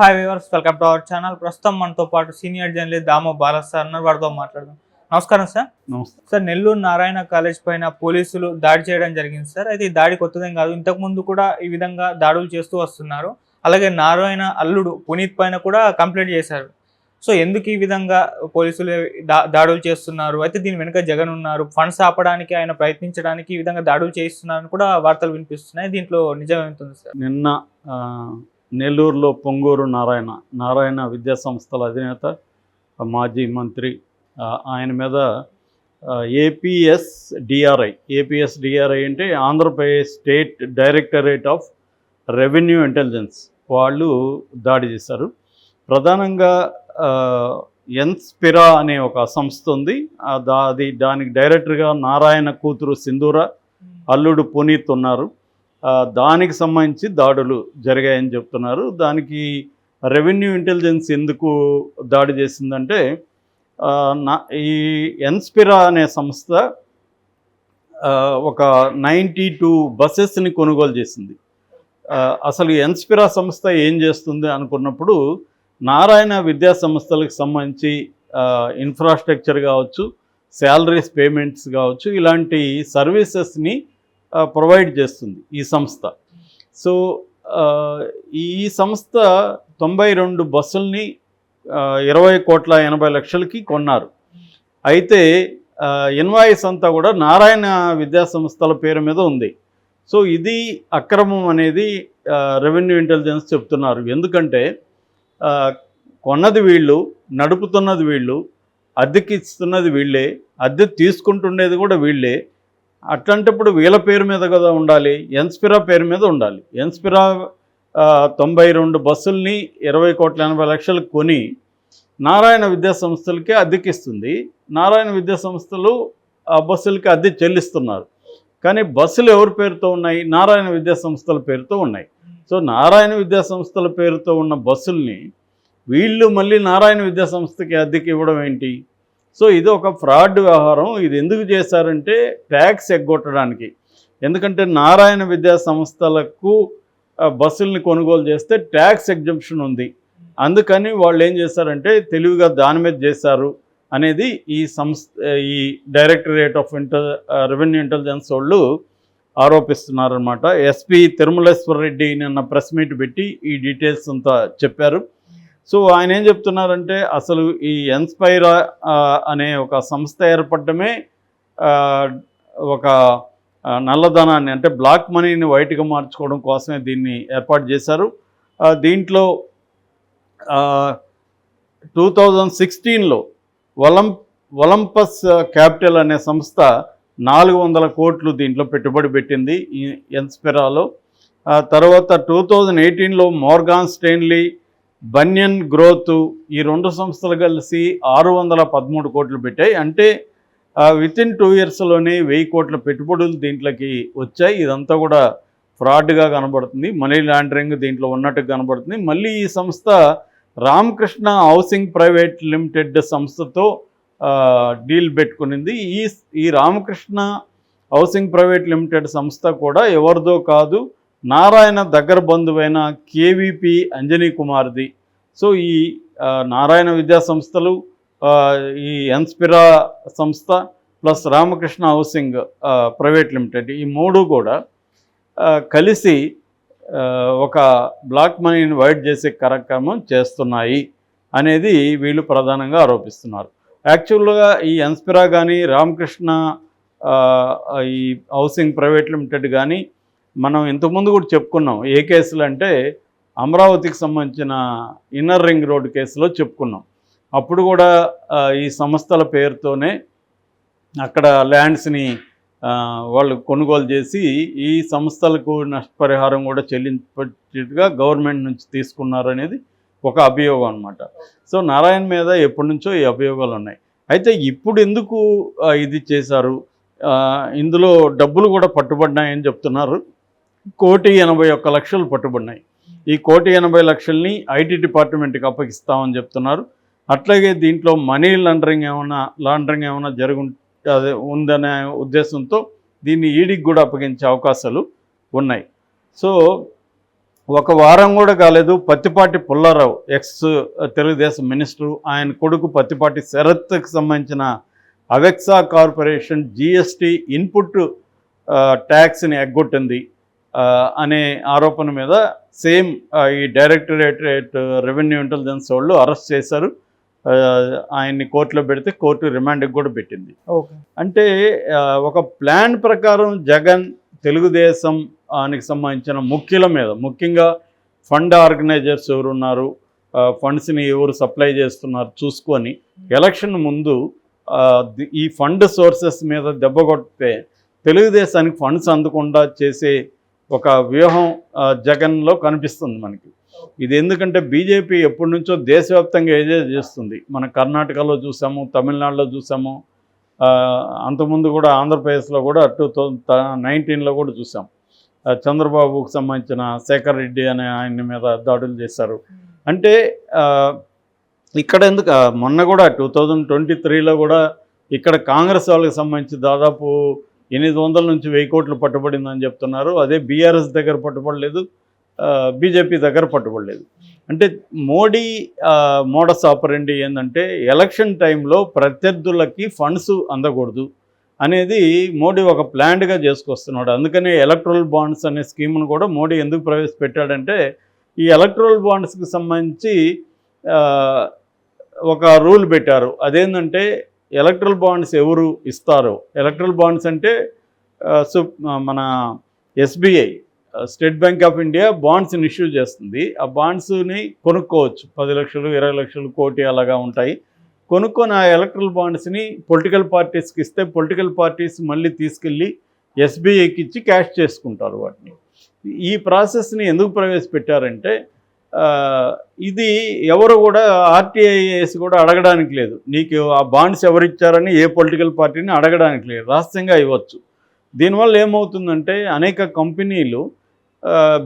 Hi viewers welcome to our channel ప్రస్తుతం మనతో పాటు senior journalist Damo Bala sir ఉన్నారు. వారితో మాట్లాడదాం. నమస్కారం sir sir Nellore Narayana college పైన పోలీసులు దాడి చేయడం జరిగింది సార్ అయితే ఈ దాడి కొత్తదేం కాదు. ఇంతకు ముందు కూడా ఈ విధంగా దాడులు చేస్తూ వస్తున్నారు. అలాగే నారాయణ అల్లుడు పునీత్ పైన కూడా కంప్లైంట్ చేశారు. సో ఎందుకు ఈ విధంగా పోలీసులు దాడులు చేస్తున్నారు? అయితే దీని వెనుక జగన్ ఉన్నారు. ఫండ్స్ ఆపడానికి ఆయన ప్రయత్నించడానికి ఈ విధంగా దాడులు చేస్తున్నారని కూడా వార్తలు వినిపిస్తున్నాయి. దీంట్లో నిజం సార్ నిన్న నెల్లూరులో పొంగూరు నారాయణ నారాయణ విద్యా సంస్థల అధినేత మాజీ మంత్రి ఆయన మీద ఏపీఎస్ డిఆర్ఐ ఏపీఎస్ డిఆర్ఐ అంటే Andhra Pradesh state directorate of revenue intelligence వాళ్ళు దాడి చేశారు. ప్రధానంగా ఎన్స్పిరా అనే ఒక సంస్థ ఉంది. దా- అది దానికి డైరెక్టర్గా నారాయణ కూతురు సింధూర అల్లుడు పునీత్ ఉన్నారు. దానికి సంబంధించి దాడులు జరిగాయని చెప్తున్నారు. దానికి రెవెన్యూ ఇంటెలిజెన్స్ ఎందుకు దాడి చేసిందంటే నా ఈ ఎన్స్పిరా అనే సంస్థ ఒక నైంటీ టూ బస్సెస్ని కొనుగోలు చేసింది. అసలు ఎన్స్పిరా సంస్థ ఏం చేస్తుంది అనుకున్నప్పుడు నారాయణ విద్యా సంస్థలకు సంబంధించి ఇన్ఫ్రాస్ట్రక్చర్ కావచ్చు శాలరీస్ పేమెంట్స్ కావచ్చు ఇలాంటి సర్వీసెస్ని ప్రొవైడ్ చేస్తుంది ఈ సంస్థ. సో ఈ సంస్థ తొంభై రెండు బస్సుల్ని ఇరవై కోట్ల ఎనభై లక్షలకి కొన్నారు. అయితే ఇన్వాయిస్ అంతా కూడా నారాయణ విద్యా సంస్థల పేరు మీద ఉంది. సో ఇది అక్రమం అనేది రెవెన్యూ ఇంటెలిజెన్స్ చెప్తున్నారు. ఎందుకంటే కొన్నది వీళ్ళు నడుపుతున్నది వీళ్ళు అద్దెకి ఇస్తున్నది వీళ్ళే అద్దె తీసుకుంటుండేది కూడా వీళ్ళే అట్లాంటప్పుడు వీళ్ళ పేరు మీద కదా ఉండాలి ఎన్స్పిరా పేరు మీద ఉండాలి. ఎన్స్పిరా తొంభై రెండు బస్సుల్ని ఇరవై కోట్ల ఎనభై లక్షలు కొని నారాయణ విద్యాసంస్థలకే అద్దెకిస్తుంది. నారాయణ విద్యా సంస్థలు ఆ బస్సులకి అద్దె చెల్లిస్తున్నారు. కానీ బస్సులు ఎవరి పేరుతో ఉన్నాయి? నారాయణ విద్యా సంస్థల పేరుతో ఉన్నాయి. సో నారాయణ విద్యా సంస్థల పేరుతో ఉన్న బస్సుల్ని వీళ్ళు మళ్ళీ నారాయణ విద్యా సంస్థకి అద్దెకి ఇవ్వడం ఏంటి? సో ఇది ఒక ఫ్రాడ్ వ్యవహారం. ఇది ఎందుకు చేశారంటే ట్యాక్స్ ఎగ్గొట్టడానికి. ఎందుకంటే నారాయణ విద్యా సంస్థలకు బస్సుల్ని కొనుగోలు చేస్తే ట్యాక్స్ ఎగ్జంప్షన్ ఉంది. అందుకని వాళ్ళు ఏం చేశారంటే తెలివిగా దాని మీద చేశారు అనేది ఈ సంస్థ ఈ directorate of inter revenue intelligence వాళ్ళు ఆరోపిస్తున్నారనమాట ఎస్పీ తిరుమలేశ్వర రెడ్డి నిన్న ప్రెస్ మీట్ పెట్టి ఈ డీటెయిల్స్ అంతా చెప్పారు. సో ఆయన ఏం చెప్తున్నారంటే అసలు ఈ ఎన్స్పైరా అనే ఒక సంస్థ ఏర్పడమే ఒక నల్లధనాన్ని అంటే బ్లాక్ మనీని వైట్గా మార్చుకోవడం కోసమే దీన్ని ఏర్పాటు చేశారు. దీంట్లో టూ థౌజండ్ సిక్స్టీన్లో ఒలం ఒలంపస్ క్యాపిటల్ అనే సంస్థ నాలుగు వందల కోట్లు దీంట్లో పెట్టుబడి పెట్టింది ఈ ఎన్స్పెరాలో. తర్వాత టూ థౌజండ్ ఎయిటీన్లో మోర్గాన్ స్టెయిన్లీ బన్యన్ గ్రోత్ ఈ రెండు సంస్థలు కలిసి ఆరు వందల పదమూడు కోట్లు పెట్టాయి. అంటే విత్ ఇన్ టూ ఇయర్స్లోనే వెయ్యి కోట్ల పెట్టుబడులు దీంట్లోకి వచ్చాయి. ఇదంతా కూడా ఫ్రాడ్గా కనబడుతుంది. మనీ లాండరింగ్ దీంట్లో ఉన్నట్టు కనబడుతుంది. మళ్ళీ ఈ సంస్థ రామకృష్ణ హౌసింగ్ ప్రైవేట్ లిమిటెడ్ సంస్థతో డీల్ పెట్టుకునింది. ఈ ఈ రామకృష్ణ హౌసింగ్ ప్రైవేట్ లిమిటెడ్ సంస్థ కూడా ఎవరిదో కాదు నారాయణ దగ్గర బంధువైన కేవీపీ అంజనీ కుమార్ది. సో ఈ నారాయణ విద్యా సంస్థలు ఈ ఎన్స్పిరా సంస్థ plus Ramakrishna housing private limited ఈ మూడు కూడా కలిసి ఒక బ్లాక్ మనీని వైడ్ చేసే కార్యక్రమం చేస్తున్నాయి అనేది వీళ్ళు ప్రధానంగా ఆరోపిస్తున్నారు. యాక్చువల్గా ఈ ఎన్స్పిరా కానీ రామకృష్ణ ఈ హౌసింగ్ ప్రైవేట్ లిమిటెడ్ కానీ మనం ఇంతకుముందు కూడా చెప్పుకున్నాం. ఏ కేసులు అంటే అమరావతికి సంబంధించిన ఇన్నర్ రింగ్ రోడ్ కేసులో చెప్పుకున్నాం. అప్పుడు కూడా ఈ సంస్థల పేరుతోనే అక్కడ ల్యాండ్స్ని వాళ్ళు కొనుగోలు చేసి ఈ సంస్థలకు నష్టపరిహారం కూడా చెల్లించేట్టుగా గవర్నమెంట్ నుంచి తీసుకున్నారు అనేది ఒక అభియోగం అనమాట సో నారాయణ మీద ఎప్పటి నుంచో ఈ అభియోగాలు ఉన్నాయి. అయితే ఇప్పుడు ఎందుకు ఇది చేశారు? ఇందులో డబ్బులు కూడా పట్టుబడినాయని చెప్తున్నారు. కోటి ఎనభై ఒక్క లక్షలు పట్టుబడినాయి. ఈ కోటి ఎనభై లక్షల్ని ఐటీ డిపార్ట్మెంట్కి అప్పగిస్తామని చెప్తున్నారు. అట్లాగే దీంట్లో మనీ లాండరింగ్ ఏమైనా లాండరింగ్ ఏమైనా జరుగు అదే ఉందనే ఉద్దేశంతో దీన్ని ఈడీకి కూడా అప్పగించే అవకాశాలు ఉన్నాయి. సో ఒక వారం కూడా కాలేదు. పత్తిపాటి పుల్లారావు ఎక్స్ తెలుగుదేశం మినిస్టరు ఆయన కొడుకు పత్తిపాటి శరత్కి సంబంధించిన అవెక్సా కార్పొరేషన్ జిఎస్టీ ఇన్పుట్ ట్యాక్స్ని ఎగ్గొట్టింది. అనే ఆరోపణ మీద సేమ్ ఈ డైరెక్టరేట్ రెవెన్యూ ఇంటెలిజెన్స్ వాళ్ళు అరెస్ట్ చేశారు. ఆయన్ని కోర్టులో పెడితే కోర్టు రిమాండ్కి కూడా పెట్టింది. ఓకే. అంటే ఒక ప్లాన్ ప్రకారం జగన్ తెలుగుదేశం ఆనికి సంబంధించిన ముఖ్యుల మీద ముఖ్యంగా ఫండ్ ఆర్గనైజర్స్ ఎవరు ఉన్నారు ఆ, ఫండ్స్ని ఎవరు సప్లై చేస్తున్నారు చూసుకొని ఎలక్షన్ ముందు ఈ ఫండ్ సోర్సెస్ మీద దెబ్బ కొడితే తెలుగుదేశానికి ఫండ్స్ అందకుండా చేసే ఒక వ్యూహం జగన్లో కనిపిస్తుంది మనకి. ఇది ఎందుకంటే బీజేపీ ఎప్పటి నుంచో దేశవ్యాప్తంగా ఏదే చేస్తుంది. మన కర్ణాటకలో చూసాము తమిళనాడులో చూసాము అంతకుముందు కూడా ఆంధ్రప్రదేశ్లో కూడా టూ థౌజండ్ నైన్టీన్లో కూడా చూసాం. చంద్రబాబుకు సంబంధించిన శేఖర్ రెడ్డి అనే ఆయన మీద దాడులు చేశారు. అంటే ఇక్కడ ఎందుకు మొన్న కూడా టూ థౌజండ్ ట్వంటీ త్రీలో కూడా ఇక్కడ కాంగ్రెస్ వాళ్ళకి సంబంధించి దాదాపు ఎనిమిది వందల నుంచి వెయ్యి కోట్లు పట్టుబడిందని చెప్తున్నారు. అదే బీఆర్ఎస్ దగ్గర పట్టుబడలేదు బీజేపీ దగ్గర పట్టుబడలేదు. అంటే మోడీ మోడస్ ఆపరెండి ఏంటంటే ఎలక్షన్ టైంలో ప్రత్యర్థులకి ఫండ్స్ అందకూడదు అనేది మోడీ ఒక ప్లాన్డ్గా చేసుకొస్తున్నాడు. అందుకనే ఎలక్ట్రల్ బాండ్స్ అనే స్కీమ్ను కూడా మోడీ ఎందుకు ప్రవేశపెట్టాడంటే ఈ ఎలక్ట్రల్ బాండ్స్కి సంబంధించి ఒక రూల్ పెట్టారు. అదేంటంటే ఎలక్ట్రల్ బాండ్స్ ఎవరు ఇస్తారో? ఎలక్ట్రల్ బాండ్స్ అంటే ఆ, సు- మన SBI state bank of India బాండ్స్ని issue చేస్తుంది. ఆ బాండ్స్ని కొనుక్కోవచ్చు. పది లక్షలు ఇరవై లక్షలు కోటి అలాగా ఉంటాయి. కొనుక్కొని ఆ ఎలక్ట్రల్ బాండ్స్ని పొలిటికల్ పార్టీస్కి ఇస్తే పొలిటికల్ పార్టీస్ మళ్ళీ తీసుకెళ్ళి ఎస్బీఐకి ఇచ్చి క్యాష్ చేసుకుంటారు వాటిని. ఈ ప్రాసెస్ని ఎందుకు ప్రవేశపెట్టారంటే ఇది ఎవరు కూడా ఆర్టీఐఎస్ కూడా అడగడానికి లేదు. నీకు ఆ బాండ్స్ ఎవరు ఇచ్చారని ఏ పొలిటికల్ పార్టీని అడగడానికి లేదు. రహస్యంగా ఇవ్వచ్చు. దీనివల్ల ఏమవుతుందంటే అనేక కంపెనీలు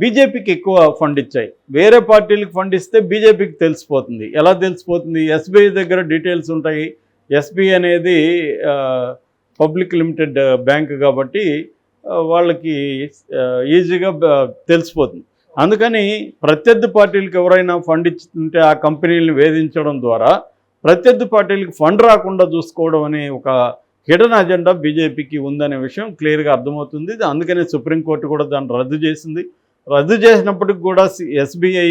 బీజేపీకి ఎక్కువ ఫండ్ ఇచ్చాయి. వేరే పార్టీలకు ఫండ్ ఇస్తే బీజేపీకి తెలిసిపోతుంది. ఎలా తెలిసిపోతుంది? ఎస్బీఐ దగ్గర డీటెయిల్స్ ఉంటాయి. ఎస్బీఐ అనేది పబ్లిక్ లిమిటెడ్ బ్యాంక్ కాబట్టి వాళ్ళకి ఈజీగా తెలిసిపోతుంది. అందుకని ప్రత్యర్థి పార్టీలకు ఎవరైనా ఫండ్ ఇచ్చుంటే ఆ కంపెనీలను వేధించడం ద్వారా ప్రత్యర్థి పార్టీలకు ఫండ్ రాకుండా చూసుకోవడం అనే ఒక హిడన్ అజెండా బీజేపీకి ఉందనే విషయం క్లియర్గా అర్థమవుతుంది. ఇది అందుకనే సుప్రీంకోర్టు కూడా దాన్ని రద్దు చేసింది. రద్దు చేసినప్పటికి కూడా ఎస్బీఐ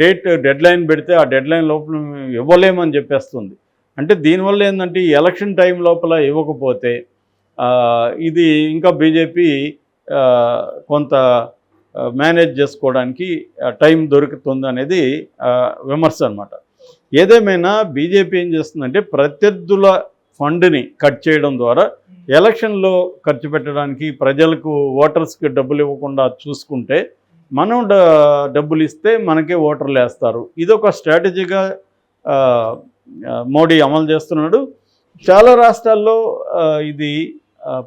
డేట్ డెడ్ లైన్ పెడితే ఆ డెడ్ లైన్ లోపల ఇవ్వలేమని చెప్పేస్తుంది. అంటే దీనివల్ల ఏంటంటే ఈ ఎలక్షన్ టైం లోపల ఇవ్వకపోతే ఇది ఇంకా బీజేపీ కొంత మేనేజ్ చేసుకోవడానికి టైం దొరుకుతుంది అనేది విమర్శ అనమాట ఏదేమైనా బీజేపీ ఏం చేస్తుందంటే ప్రత్యర్థుల ఫండ్ని కట్ చేయడం ద్వారా ఎలక్షన్లో ఖర్చు పెట్టడానికి ప్రజలకు ఓటర్స్కి డబ్బులు ఇవ్వకుండా చూసుకుంటే మనం డబ్బులు ఇస్తే మనకే ఓటర్లు వేస్తారు. ఇది ఒక స్ట్రాటజీగా మోడీ అమలు చేస్తున్నాడు. చాలా రాష్ట్రాల్లో ఇది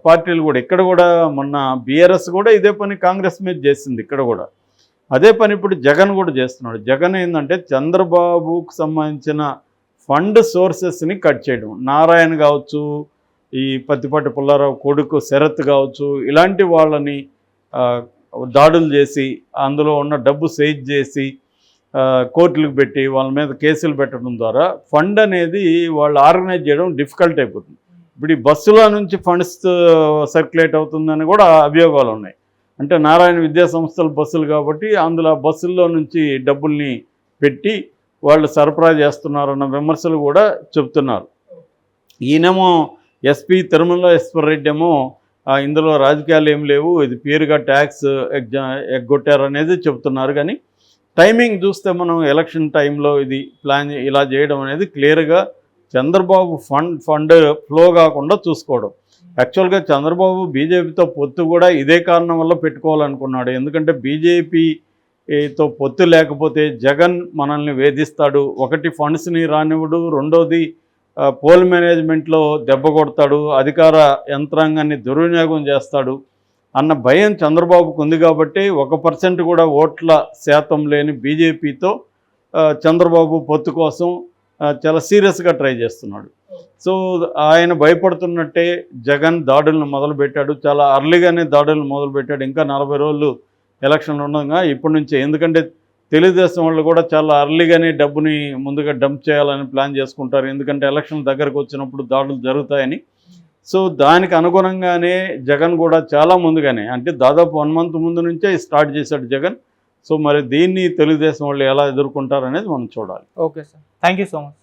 పార్టీలు కూడా. ఇక్కడ కూడా మొన్న బీఆర్ఎస్ కూడా ఇదే పని కాంగ్రెస్ మీద చేసింది ఇక్కడ కూడా. అదే పని ఇప్పుడు జగన్ కూడా చేస్తున్నాడు. జగన్ ఏంటంటే చంద్రబాబుకు సంబంధించిన ఫండ్ సోర్సెస్ని కట్ చేయడం. నారాయణ కావచ్చు ఈ పత్తిపాటి పుల్లారావు కొడుకు శరత్ కావచ్చు ఇలాంటి వాళ్ళని దాడులు చేసి అందులో ఉన్న డబ్బు సేజ్ చేసి కోర్టులకు పెట్టి వాళ్ళ మీద కేసులు పెట్టడం ద్వారా ఫండ్ అనేది వాళ్ళు ఆర్గనైజ్ చేయడం డిఫికల్ట్ అయిపోతుంది. ఇప్పుడు ఈ బస్సుల నుంచి ఫండ్స్ సర్క్యులేట్ అవుతుందని కూడా అభియోగాలు ఉన్నాయి. అంటే నారాయణ విద్యా సంస్థల బస్సులు కాబట్టి అందులో బస్సుల్లో నుంచి డబ్బుల్ని పెట్టి వాళ్ళు సరఫరా చేస్తున్నారన్న విమర్శలు కూడా చెప్తున్నారు ఈయనేమో ఎస్పీ తిరుమల రెడ్డి ఏమో ఇందులో రాజకీయాలు ఏం లేవు ఇది పేరుగా ట్యాక్స్ ఎగ్జా ఎగ్గొట్టారనేది చెప్తున్నారు కానీ టైమింగ్ చూస్తే మనం ఎలక్షన్ టైంలో ఇది ప్లాన్ ఇలా చేయడం అనేది క్లియర్గా చంద్రబాబు ఫండ్ ఫండ్ ఫ్లో కాకుండా చూసుకోవడం. యాక్చువల్గా చంద్రబాబు బీజేపీతో పొత్తు కూడా ఇదే కారణం వల్ల పెట్టుకోవాలనుకున్నాడు. ఎందుకంటే బీజేపీతో పొత్తు లేకపోతే జగన్ మనల్ని వేధిస్తాడు. ఒకటి ఫండ్స్ని రానివ్వడు రెండోది పోల్ మేనేజ్మెంట్లో దెబ్బ కొడతాడు అధికార యంత్రాంగాన్ని దుర్వినియోగం చేస్తాడు అన్న భయం చంద్రబాబుకు ఉంది కాబట్టి ఒక పర్సెంట్ కూడా ఓట్ల శాతం లేని బీజేపీతో చంద్రబాబు పొత్తు కోసం చాలా సీరియస్గా ట్రై చేస్తున్నాడు. సో ఆయన భయపడుతున్నట్టే జగన్ దాడులను మొదలుపెట్టాడు. చాలా అర్లీగానే దాడులను మొదలుపెట్టాడు. ఇంకా నలభై రోజులు ఎలక్షన్లు ఉండగా ఇప్పటి నుంచే ఎందుకంటే తెలుగుదేశం వాళ్ళు కూడా చాలా అర్లీగానే డబ్బుని ముందుగా డంప్ చేయాలని ప్లాన్ చేసుకుంటారు. ఎందుకంటే ఎలక్షన్ దగ్గరకు వచ్చినప్పుడు దాడులు జరుగుతాయని. సో దానికి అనుగుణంగానే జగన్ కూడా చాలా ముందుగానే అంటే దాదాపు వన్ మంత్ ముందు నుంచే స్టార్ట్ చేశాడు జగన్. సో మరి దీన్ని తెలుగుదేశం వాళ్ళు ఎలా ఎదుర్కొంటారు అనేది మనం చూడాలి. Okay sir. Thank you so much.